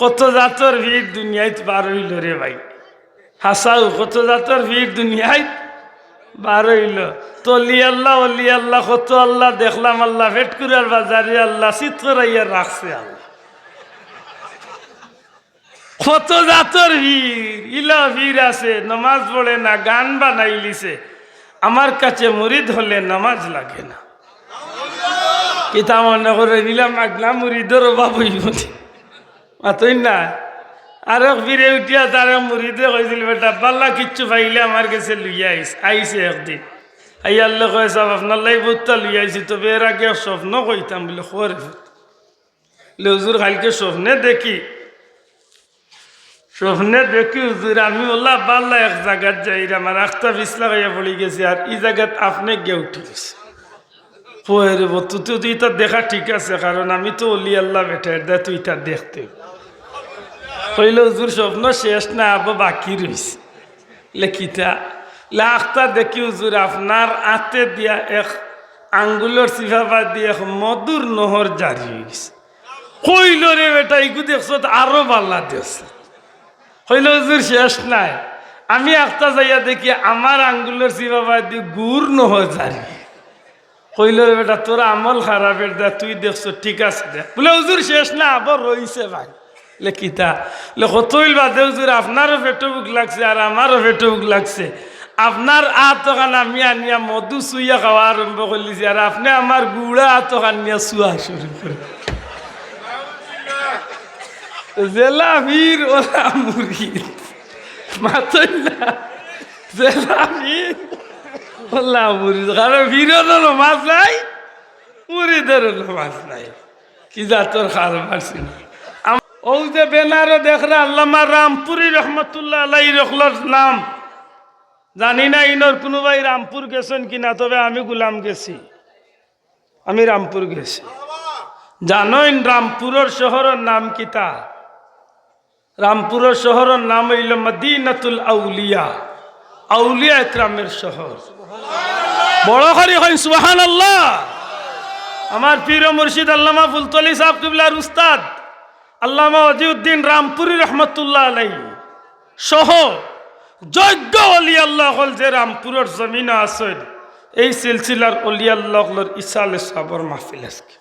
কত জাতর ভিড় দুনিয়ায় বার হইল রে ভাই? হাসাও, কত জাতর ভিড় দুনিয়ায় বার হইল? তো আল্লাহ অলি আল্লাহ কত আল্লাহ দেখলাম, আল্লাহ ভেটকুরার বাজারে আল্লাহ শীত করাইয়া রাখছে আল্লাহ। কত জাতর ভিড়, ইলা ভিড় আছে, নমাজ পড়ে না, গান বানাই লিছে। আমার কাছে মুরিদ হলে নামাজ লাগে না। কিতা মনে করে নিলাম আগলা মুরিদের অভাব হইব মাতই না আর ফিরে উঠিয়া তারা মুড়িতে কইছিল, বেটা, পাল্লা কিচ্ছু পাইলে আমার কাছে লইয়া আইস। আইসে একদিন। আইয়ার লোক সব আপনার লাই বুত্তা লইয়া আইসি তবে এর আগে স্বপ্ন কইতাম বলে খবর হুজুর, কালকে স্বপ্নে দেখি। স্বপ্নে দেখি হুজুর, আমি ওলা পাল্লা এক জায়গাত যাই আমার আখতা বিছলা খাইয়া পড়ি গেছি, আর এই জায়গাত আপনি গে উঠে গেছে। পয়ের তুই তো দেখা ঠিক আছে, কারণ আমি তো অলি আল্লাহ বেটার দে, তুই তা দেখতে। কইলে, হুজুর, স্বপ্ন শেষ না, আবো বাকি রয়েছে লেখিতা লাখটা দেখি, হুজুর, আপনার আতে দিয়া এক আঙ্গুলের সিফাফা দিয়ে এক মধুর নহর জারি হয়ে গেছে কইল রে বেটা ইগু দেখছ আরও বাল্লা দেখছ কইল, হুজুর, শেষ নাই। আমি একটা যাইয়া দেখি, আমার আঙ্গুলের সিফাফা দিয়ে গুড় নহর জারি। কইল রে বেটা, তোর আমল খারাপের দা, তুই দেখছ, ঠিক আছে দে। বলে, হুজুর, শেষ না, আবার রইছে ভাই। লেখিতা। কতইল বাদে আপনারও পেটো বুক লাগছে আর আমারও পেটো বুক লাগছে। আপনার আতখান আমি আনিয়া মধু চুইয়া খাওয়া আরম্ভ করলিছি আর আপনি আমার গুড়া আতখান নিয়ে চুয়া শুরু করে জেলা বীর ওলা মুরিদ মাতই না জেলা বীর ওলা মুরিদ কারণ বীরেরও মাছ নাই মুরিদেরও মাছ নাই। কি জাতর খার মারছি না। ও যে বেনারো দেখরা আল্লামা রামপুরি রহমতুল্লাহ আলাই রখলার নাম। জানি না ইনর কোনো ভাই রামপুর গেছেন কিনা, তবে আমি গুলাম গেছি। আমি রামপুর গেছি। জানোইন রামপুরের শহরের নাম কিতা রামপুরের শহরের নাম হইল মদিনাতুল আউলিয়া আউলিয়া একরামের শহর। বড় করি হইন সুবাহান আল্লাহ আমার পীর মুর্শিদ আল্লামা ফুলতলি সাহেব কিবলার উস্তাদ। আল্লামা অজিউদ্দিন রামপুরি রহমতুল্লাহ আলাই সহ যজ্ঞ অলি হল যে রামপুরের জমিন আছে, এই সিলসিলার অলি আল্লাহর ইসালে সাবর মাহফিল আজকে।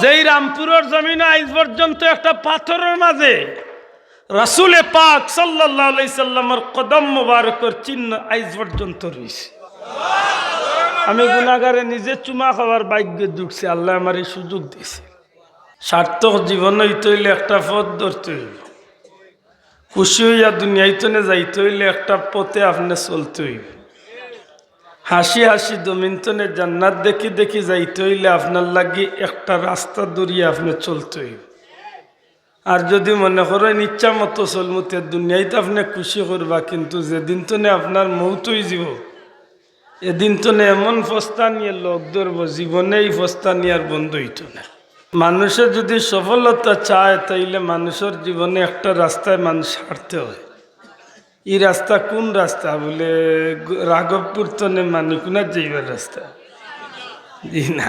যেই রামপুরের জমিন আজ পর্যন্ত একটা পাথরের মাঝে রাসুলে পাক সাল্লাহ সাল্লামের কদম মুবারকর চিহ্ন আজ পর্যন্ত রয়েছে আমি গুণাগারে নিজে চুমা খাওয়ার ভাগ্য ঢুকছি আল্লাহ আমার এই সুযোগ দিয়েছে। সার্থক জীবন হইতে হইলে একটা পথ ধরতে হইব। খুশি হইয়া দুনিয়াইতনে যাইতে হইলে একটা পথে আপনি চলতে হইব। হাসি হাসি দমিনতনে জান্নাত দেখি দেখি যাইতে হইলে আপনার লাগি একটা রাস্তা দূরিয়ে আপনি চলতে হইব। আর যদি মনে করেন ইচ্ছা মতো চলমতে দুনিয়াইতে আপনি খুশি করবা, কিন্তু যেদিন তনে আপনার মৌত হয়ে যাব এদিন তনে এমন ফস্তা নিয়ে লোক ধরবো, জীবনে এই ফস্তা নিয়ে আর বন্ধ হইত না। মানুষের যদি সফলতা চায়, তাইলে মানুষের জীবনে একটা রাস্তায় মানুষ হাঁটতে হয়। এই রাস্তা কোন রাস্তা? বলে রাঘবপুর তনে মানিকুনার যাইবার রাস্তা। জি না।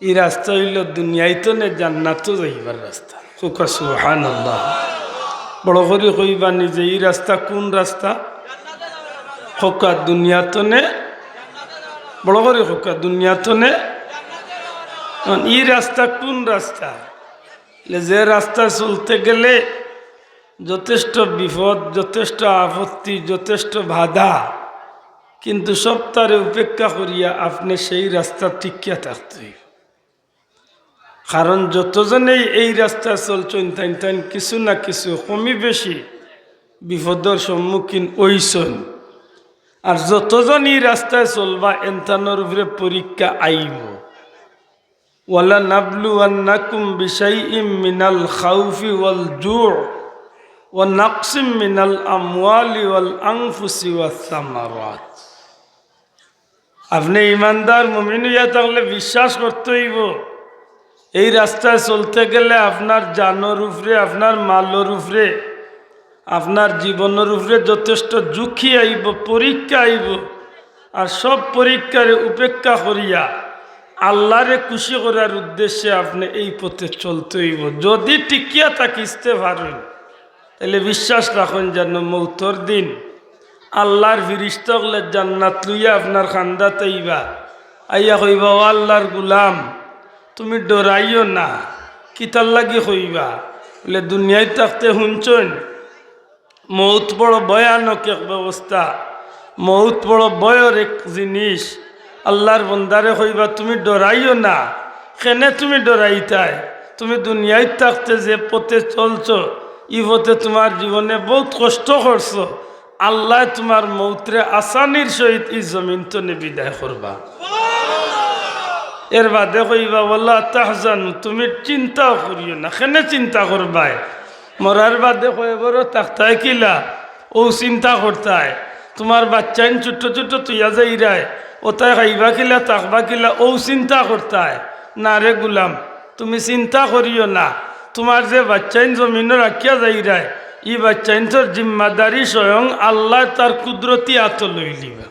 এই রাস্তা হইল দুনিয়ায় তো নে জান্নাতও যাইবার রাস্তা। কোকা সুহান বড় করে কইবা নিজে এই রাস্তা কোন রাস্তা? খোকা দুনিয়া নে বড় করে খোকা দুনিয়া নে এই রাস্তা কোন রাস্তা? যে রাস্তা চলতে গেলে যথেষ্ট বিপদ, যথেষ্ট আপত্তি, যথেষ্ট বাধা, কিন্তু সব তারে উপেক্ষা করিয়া আপনি সেই রাস্তা টিকিয়া থাকতে। কারণ যতজনেই এই রাস্তা চলছেন, তাইন তাইন কিছু না কিছু কমি বেশি বিপদের সম্মুখীন ওইসন আর যতজন এই রাস্তায় চলবা এনতানোর উপরে পরীক্ষা আইব। ওয়ালা নাবলু আন্নাকুম বিশাইইম মিনাল খাউফি ওয়াল জুড় ونقص من الأموال والأنفس والثمرات আপনি ইমানদার মুমিন হইয়া থাকলে বিশ্বাস করতে হইব এই রাস্তায় চলতে গেলে আপনার জানোর উপরে আপনার মালোর উপরে আপনার জীবনের উপরে যথেষ্ট ঝুঁকি আইব পরীক্ষা আইব আর সব পরীক্ষার উপেক্ষা করিয়া আল্লাহরে খুশি করার উদ্দেশ্যে আপনি এই পথে চলতে হইব। যদি টিকিয়া থাকিসতে পারেন, তাহলে বিশ্বাস রাখুন যেন মৌতর দিন। আল্লাহর ফিরিস্তকলে জান্নাত লুইয়া আপনার খান্দাতে ইবা আইয়া কইবা, ও আল্লাহর গুলাম, তুমি ডরাইও না কিতার লাগি কইবা? বলে, দুনিয়ায় থাকতে শুনছন, মৌত বড় ভয়ানক এক ব্যবস্থা। মৌত বড় বয়র এক জিনিস আল্লাহর বন্দারে কইবা তুমি ডরাইও না। কেনে তুমি ডরাইতাই? তুমি দুনিয়ায় থাকতে যে পথে চলছো, ই পথে তোমার জীবনে বহুত কষ্ট করছ। আল্লাহ তোমার মৌত্রে আসানির সহিত এই জমিন তো বিদায় করবা। এর বাদে কইবা বল্লা তাহজানু তুমি চিন্তাও করিও না। কেনে চিন্তা করবাই? মরার বাদে কয়েবরও তাকতায় কিলা ও চিন্তা করতায় তোমার বাচ্চাইন ছোট্ট ছোট্ট তুইয়া যাইরায় ওতায় খাইবা কিলা, তাকবা কিলা ও চিন্তা করতায়। না রে গুলাম, তুমি চিন্তা করিও না, তোমার যে বাচ্চাইন জমিন রাখিয়া যাইরায়, ই বাচ্চাইন তোর জিম্মাদারি স্বয়ং আল্লাহ তার কুদরতি আত লই লিবা।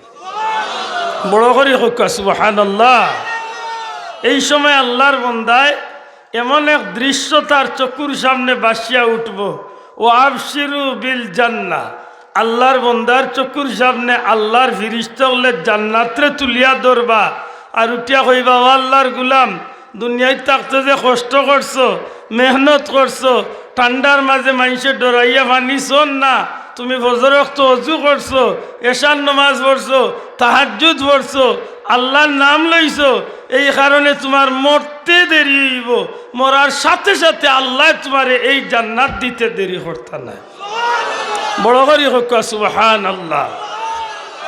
বড় করে হোক সুবাহান আল্লাহ এই সময় আল্লাহর বন্দায় এমন এক দৃশ্য তার চকুর সামনে বাসিয়া উঠব ও আবশিরু বিল জান্না আল্লাহর বন্দার চকুর সামনে আল্লাহর ফিরিস্তলে জান্নাতরে তুলিয়া ধরবা। আর উঠিয়া কইবা, ও আল্লাহর গুলাম, দুনিয়ায় থাকতে যে কষ্ট করছ, মেহনত করছ, ঠান্ডার মাঝে মানুষে ডরাইয়া মানিছন না, তুমি ফজর রক্ত অজু করছ এশান নমাজ পড়ছো তাহাজুদ পড়ছো, আল্লাহর নাম লইছো, এই কারণে তোমার মরতে দেরি হইব। মরার সাথে সাথে আল্লাহ তোমার এই জান্নাত দিতে দেরি করতে না। বড় করি হোক সুবহান আল্লাহ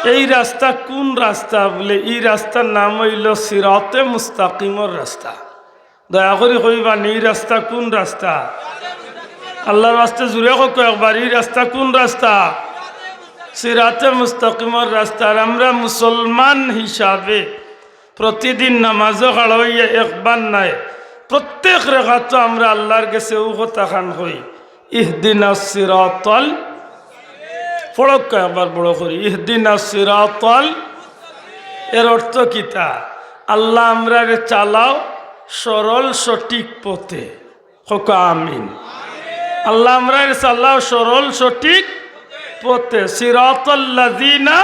এই রাস্তা কোন রাস্তা বলে? এই রাস্তার নাম হইল সিরাতে মুস্তাকিমর রাস্তা। দয়া করে কইবান, এই রাস্তা কোন রাস্তা? আল্লাহর রাস্তা জুড়ে হোক একবার, এই রাস্তা কোন রাস্তা? সিরাতে মুস্তাকিমর রাস্তা। আর আমরা মুসলমান হিসাবে প্রতিদিন নামাজও খাড়াইয়া একবার নাই। প্রত্যেক রেখাত আমরা আল্লাহর কাছে ও কথা খান হই। ইহদিনা সিরাতল ফড়ক একবার বড় করি, ইহদিনা সিরাতল এর অর্থ কিতা আল্লাহ আমরা চালাও সরল সঠিক পথে। হোক আমিন। আল্লাহ আমরা চালাও সরল সঠিক পথে। সিরাতল্লাযিনা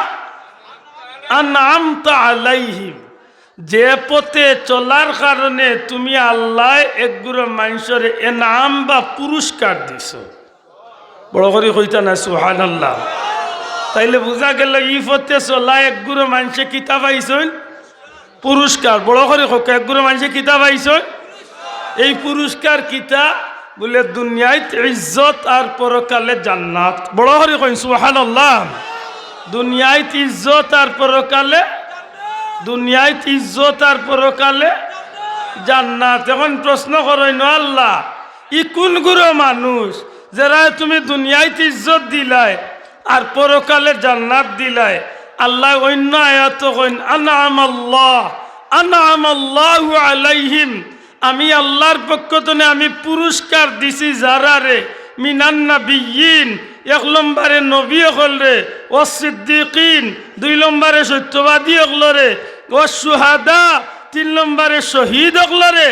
আনআমতা আলাইহিম। যে পথে চলার কারণে তুমি আল্লাহ একগুলো মানুষের এনাম বা পুরস্কার দিছ। বড় করে কইতা না সুহান আল্লাহ তাইলে বোঝা গেল ই পথে চলা একগুলো মানুষে কিতাব আইসন পুরস্কার, বড় করে হোক একগুলো মানুষে কিতাব আইসন এই পুরস্কার কিতা? বলে দুনিয়ায় ইজ্জত আর পরকালে জান্নাত। বড় করে কইন সুহান আল্লাহ দুনিয়ায় ইজ্জত আর পরকালে দুনিয়ায় ইজ্জত আর পরকালে জান্নাত। এখন প্রশ্ন ন আল্লাহ, ই কোন গুরো মানুষ? যারা তুমি দুনিয়ায় ইজ্জত দিলাই আর পরকালে জান্নাত দিলাই, আল্লাহ অন্য আয়াত কইন আনাম আল্লাহ আনাম আল্লাহ আলাইহিম। আমি আল্লাহর পক্ষ থেকে আমি পুরস্কার দিছি যারা রে মিনান্না বিয়িন এক নম্বরে নবী হল রে ও সিদ্দিকিন দুই নম্বরে সত্যবাদী হল রে ও সুহাদা তিন নম্বরে শহীদ হল রে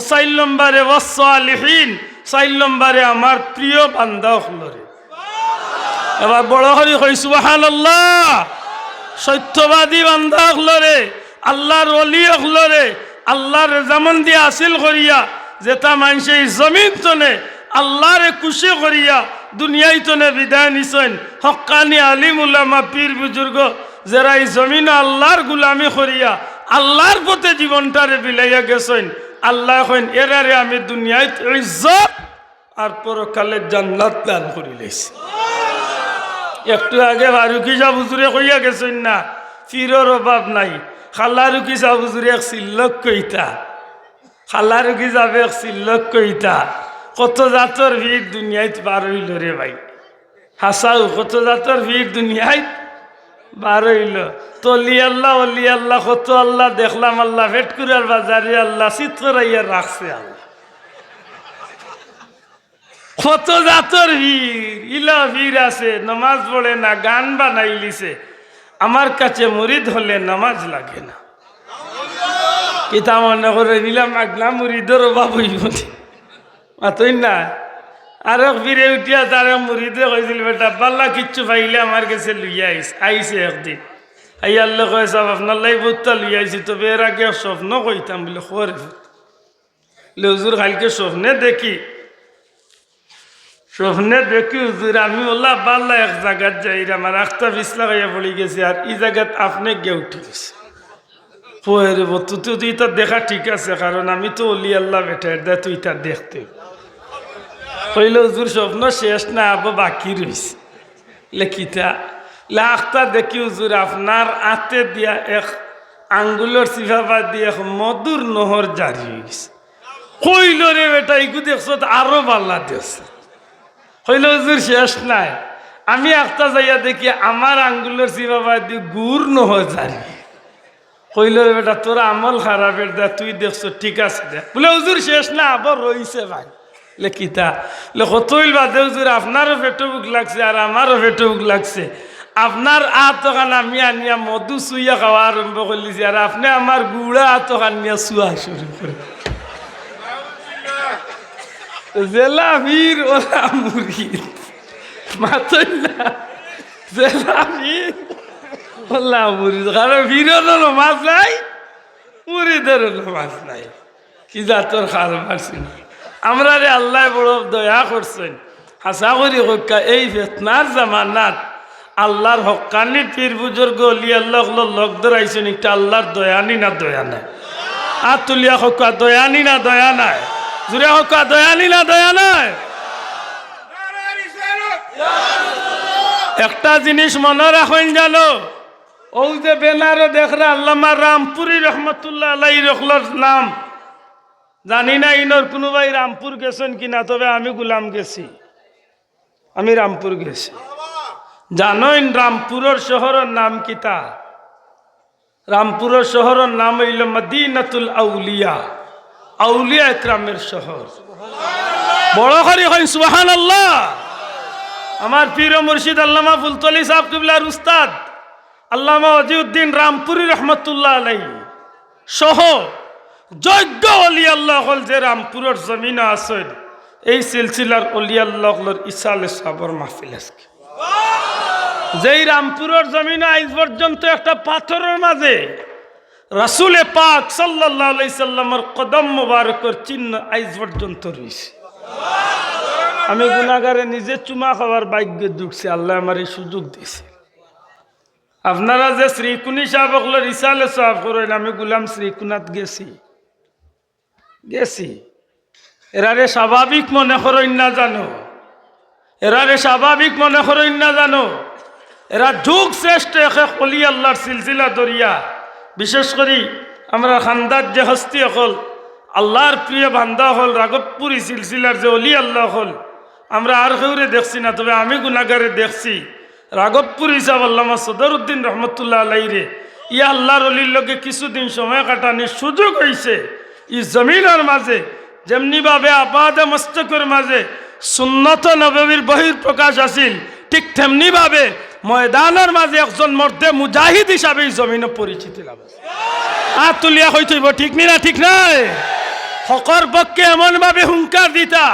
চার নম্বরে ও সালিহীন চার নম্বরে আমার প্রিয় বান্ধা হল রে এবার বড় হরি হইসু আল্লাহ সত্যবাদী বান্ধা হল রে আল্লাহর অলি হল রে আল্লাহর যেমন দিয়ে আসিল করিয়া, যেটা মানুষ এই জমিন তনে, আল্লাহরে খুশি করিয়া দুনিয়ায় তনে বিদায় নিছেন। হকানি আলিম উল্লামা পীর বুজুর্গ, যারা এই জমিন আল্লাহর গুলামি করিয়া, আল্লাহর পথে জীবনটারে বিলাইয়া গেছেন। আল্লাহ কইন এরারে আমি দুনিয়ায় ইজ্জত আর পরকালে জান্নাত দান করি লাইছি। একটু আগে ফারুকি সাহ হুজুরে কইয়া গেছেন না ফিরর অভাব নাই। খাল্লা রুকি সাহ হুজুরে এক সিল্লক কইতা। খাল্লা রুকি যাবে এক সিল্লক কইতা। কত জাতর ভিড় দুনিয়ায় বার হইল রে ভাই। হাসাও কত জাতর ভিড় দুনিয়ায় বার হইল। আল্লাহ অলি আল্লাহ কত আল্লাহ দেখলাম, আল্লাহ ভেটকুরার বাজারে আল্লাহ চিত্রাইয়া রাখছে আল্লাহ। কত জাতর ভিড় ইলা ভিড় আছে, নমাজ পড়ে না, গান বানাই লিছে। আমার কাছে মরিদ হলে নামাজ লাগে না। কিতা মনে করে নিলাম আগলা মুড়িদের বাবুই মনে মাতই না। আর ফিরে উঠিয়া তার মুড়িদে কইছিল, বেটা, পাল্লা কিচ্ছু পাইলে আমার কাছে লইয়া আইস। আইসে একদিন। আইয়ার লোক সব আপনার লাই বুত্তা লইয়া আইসি তবে এর আগে স্বপ্ন কইতাম বলে খবর হুজুর, কালকে স্বপ্নে দেখি। স্বপ্নে দেখি, হুজুর, আমি ওলা পাল্লা এক জায়গাত যাই আমার আখতা বিছলা খাইয়া পড়ি গেছি আর এই জায়গাত আপনি গিয়ে উঠে গেছে। পয়ের তুই তুই তো দেখা ঠিক আছে, কারণ আমি তো অলি আল্লাহ বেটার দে, তুই তা দেখতে। কইলে, হুজুর, স্বপ্ন শেষ না, আবো বাকি রয়েছে লেখিতা লাখটা দেখি, হুজুর, আপনার আতে দিয়া এক আঙ্গুলের চিফাবা দিয়ে এক মধুর নহর জারি হয়ে গেছে কইল রে বেটা ইগু দেখছ আরও পাল্লা দেখছ কইল, হুজুর, শেষ নাই। আমি একটা যাইয়া দেখি, আমার আঙ্গুলের চিফাবা দিয়ে গুড় নহর জারি কইল বেটা, তোর আমল খারাপের দা, তুই দেখছ, ঠিক আছে দে। বলে, হুজুর, শেষ না, আবার রইছে ভাই। লেখিতা। লে কতইল বাদে আপনারও পেটো বুক লাগছে আর আমারও পেটো বুক লাগছে। আপনার আতখান আমি আনিয়া মধু চুইয়া খাওয়া আরম্ভ করলিছি আর আপনি আমার গুড়া আতখান নিয়ে চুয়া শুরু করে জেলা বীর ওলা মুরগি না জেলা বীর ওলা মুরগি কারণ বীরেরও মাছ নাই মুড়িদেরও মাছ নাই। কি জাতর খাল মারছি না। আমরা রে আল্লাহ বড় দয়া করছেন। হাসা করি হক্কা এই ফেতনার জামানাত আল্লাহর হকানি পীর বুজুর্গ অলি আল্লাহ লগ ধরাইছেন একটা আল্লাহর দয়ানি না দয়া নাই? আর তুলিয়া হক্কা দয়ানি না দয়া নাই? জুড়ে হক্কা দয়ানি না দয়া নাই? একটা জিনিস মনে রাখেন জানো ও যে বেনারো দেখরা আল্লামা রামপুরি রহমতুল্লাহ আলাই রখলার নাম। জানি না ইনর কোনোবাই রামপুর গেছেন কিনা তবে আমি গুলাম গেছি। আমি রামপুর গেছি। জানোইন রামপুরের শহরের নাম কিতা রামপুরের শহরের নাম হইল মদিনাতুল আউলিয়া আউলিয়া একরামের শহর। বড় করি হইন আল্লাহ আমার পীর ও মুর্শিদ আল্লামা ফুলতলি সাহেব কিবলার উস্তাদ, আল্লামা অজিউদ্দিন রামপুরি রহমতুল্লাহ আলাই সহ যজ্ঞ অলি আল্লাহ হল যে রামপুরের জমিন আছেন এই সিলসিলার অলি আল্লাহ হলর ইসালে সাবর মাহফিল আজকে। যেই রামপুরের জমিন আজ পর্যন্ত একটা পাথরের মাঝে রাসুলে পাক সাল্লাহ সাল্লামের কদম মোবারকর চিহ্ন আজ পর্যন্ত রয়েছে। আমি গুণাগারে নিজে চুমা খাওয়ার ভাগ্য ঢুকছি আল্লাহ আমার এই সুযোগ দিয়েছে। আপনারা যে শ্রীকুনি সাহেব রিসালে সাহেব করেন, আমি গুলাম শ্রীকুনাথ গেছি। গেছি। এরারে স্বাভাবিক মনে করেন না জানো। এরারে স্বাভাবিক মনে করেন না জানো। এরা যুগ শ্রেষ্ঠ একে কলি আল্লাহর সিলসিলা দরিয়া। বিশেষ করে আমরা খান্দার যে হস্তি হল, আল্লাহর প্রিয় বান্দা হল, রাগবপুরি সিলসিলার যে অলি আল্লাহ হল, আমরা আর কেউরে দেখছি না, তবে আমি গুনাগারে দেখছি। রাগবপুর হিসাব আল্লামা সদরুদ্দিন রহমতুল্লাহ আলাইরে ইয়া আল্লাহর অলির লগে কিছুদিন সময় কাটানোর সুযোগ হয়েছে ই জমিনের মাঝে যেমনিভাবে আপাদে মস্তকের মাঝে সুন্নত নবীর বহির প্রকাশ আছিল ঠিক তেমনিভাবে ময়দানের মাঝে একজন মর্দে মুজাহিদ হিসাবে এই জমিনে পরিচিতি লাভ আর তুলিয়া হইতেইব ঠিক নি না, ঠিক নাই? হকর পক্ষে এমনভাবে হুঙ্কার দিতা,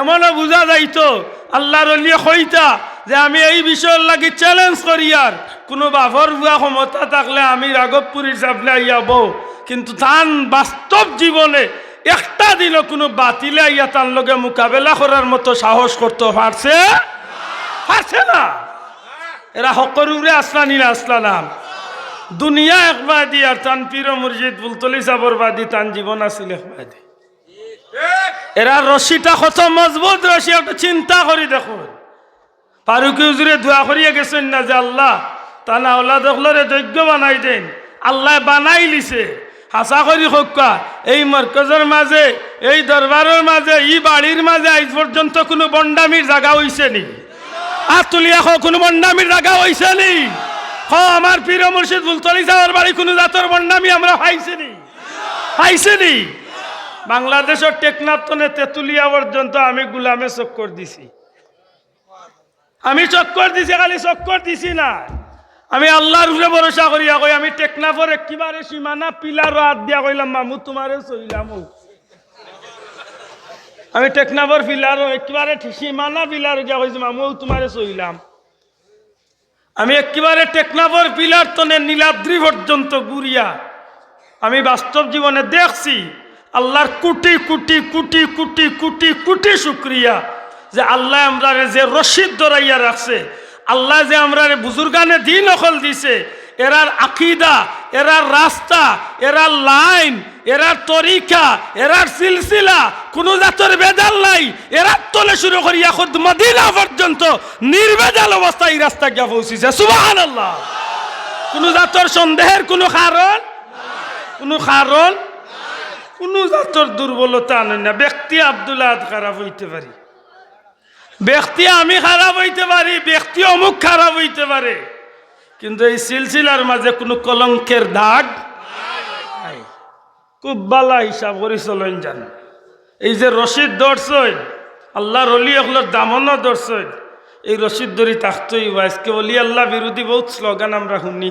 এমনও বুঝা যাইতো, আল্লাহর অলিয়ে হইতা যে আমি এই বিষয়ের লাগি চ্যালেঞ্জ করি আর, কোনো বাফর বুয়া ক্ষমতা থাকলে আমি রাঘবপুরীর সামনে আইয়া কিন্তু তান বাস্তব জীবনে একটা দিনও কোনো বাতিলে আইয়া তার লগে মোকাবেলা করার মতো সাহস করতে পারছে? পারছে না। এরা হকরুরে আসলানি না। আসলানাম দুনিয়া একবাদি আর তান পীর মুর্জিদ বুলতলি সাবর বাদি, তান জীবন আছিল একবাদি এরা রশিটা কত মজবুত রশি একটা চিন্তা করি দেখুন। ফারুকি হুজুরে দোয়া করিয়া গেছেন না যে আল্লাহ, তানা ওলা দেখলরে যজ্ঞ বানাই দেন। আল্লাহ বানাই লিছে। হাসা করি হক্কা এই মরকজের মাঝে এই দরবারের মাঝে ই বাড়ির মাঝে আজ পর্যন্ত কোনো বন্ডামির জায়গা হইছে নি? আর তুলিয়া কোনো বন্ডামির জায়গা হইছে নি? হ, আমার পীর মুর্শিদ বুলতলি যাওয়ার বাড়ি কোনো জাতর বন্ডামি আমরা পাইছি নি? পাইছি নি? বাংলাদেশের টেকনাথনে তেতুলিয়া পর্যন্ত আমি গুলামে চক্কর দিছি। আমি চক্কর দিছি, খালি চক্কর দিছি না। আমি আল্লাহর উপরে ভরসা করিয়া কই আমি টেকনাফর একেবারে সীমানা পিলার হাত দিয়া কইলাম, মামু, তোমারে চইলাম। আমি টেকনাফর পিলার একেবারে সীমানা পিলার গিয়া কইছি, মামু তোমারে চইলাম আমি একেবারে টেকনাফর পিলার তনে নীলাদ্রি পর্যন্ত ঘুরিয়া আমি বাস্তব জীবনে দেখছি, আল্লাহর কোটি কোটি কোটি কোটি কোটি কোটি শুক্রিয়া যে আল্লাহ আমরা যে রশিদ ধরাইয়া রাখছে আল্লাহ যে আমরা বুজুর্গানে দিন অকল দিছে, এরার আকিদা, এরার রাস্তা, এরার লাইন, এরার তরিকা, এরার সিলসিলা, কোন জাতের বেদাল নাই। এরার তলে শুরু করিয়া খুদ মদিনা পর্যন্ত নির্বেদাল অবস্থায় এই রাস্তা গিয়া পৌঁছিছে। সুবাহ আল্লাহ কোন জাতর সন্দেহের কোনো কারণ? কোনো কারণ? কোনো জাতর দুর্বলতা আনে না। ব্যক্তি আব্দুল্লাহ খারাপ হইতে পারি। ব্যক্তি আমি খারাপ হইতে পারি, ব্যক্তি অমুক খারাপ হইতে পারে। কিন্তু এই সিলসিলার মাঝে কোনো কলঙ্কের দাগ। খুব বালা হিসাব করি চলেন জান এই যে রশিদ দর্শন আল্লাহর অলি এগুলোর দামনও দর্শন এই রশিদ ধরি থাকতই আজকে অলি আল্লাহ বিরোধী বহুত স্লোগান আমরা শুনি।